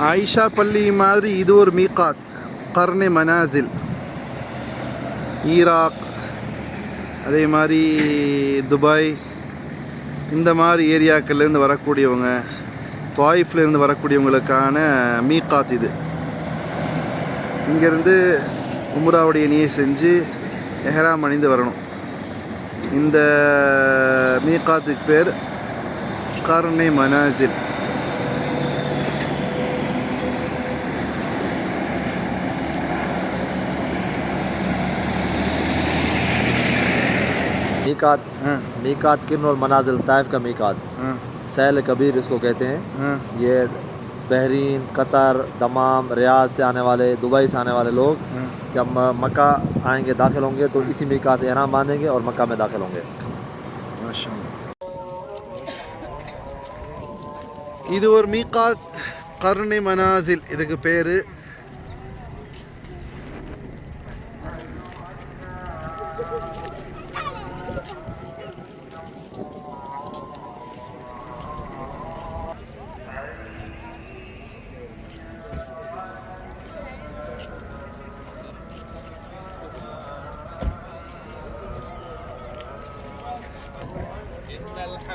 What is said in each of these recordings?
ஆயிஷா பள்ளி மாதிரி இது ஒரு மீகாத் கர்னே மனாசில். ஈராக் அதே மாதிரி துபாய் இந்த மாதிரி ஏரியாக்கள்லேருந்து வரக்கூடியவங்க தாயிஃப்லேருந்து வரக்கூடியவங்களுக்கான மீகாத் இது. இங்கேருந்து உம்ராவுடைய நீயை செஞ்சு எஹராம் அணிந்து வரணும். இந்த மீகாத்துக்கு பேர் கர்னே மனாசில். मीकात हाँ मीकात किन और मनाजिल ताइफ का मीकात हाँ सैल कबीर इसको कहते हैं हाँ ये बहरीन कतर दमाम रियाज से आने वाले दुबई से आने वाले लोग हाँ जब म- मक्का आएंगे दाखिल होंगे तो इसी मीकात से इहराम बांधेंगे और मक्का में दाखिल होंगे மாஷா இது ஒரு மீகாத் கர்ணி மனாசில் இதுக்கு பேர்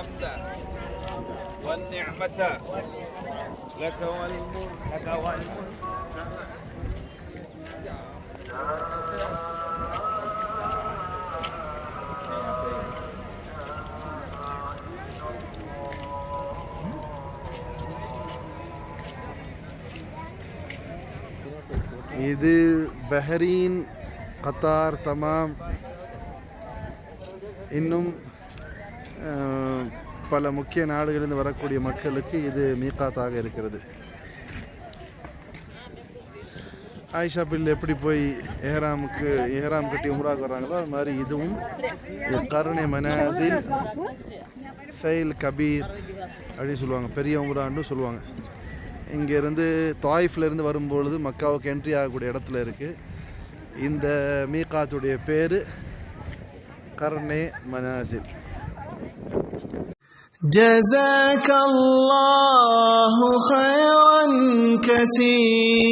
الحمد والنعمة لك والملك لك والملك இது பஹரீன் கத்தார் தமாம் இன்னும் அஹ், பல முக்கிய நாடுகளிலிருந்து வரக்கூடிய மக்களுக்கு இது மீகாத்தாக இருக்கிறது. ஆயிஷா பில் எப்படி போய் எஹராமுக்கு எஹராம் கட்டி உம்ராக்கு வர்றாங்களோ அது மாதிரி இதுவும் கருணை மனாசில் சைல் கபீர் அப்படின்னு சொல்லுவாங்க. பெரிய உம்ரான்னு சொல்லுவாங்க. இங்கேருந்து தாய்ஃப்லேருந்து வரும்பொழுது மக்காவுக்கு என்ட்ரி ஆகக்கூடிய இடத்துல இருக்குது இந்த மீகாத்துடைய பேர் கர்ணே மனாசில் جزاك الله خيرا كثيرا.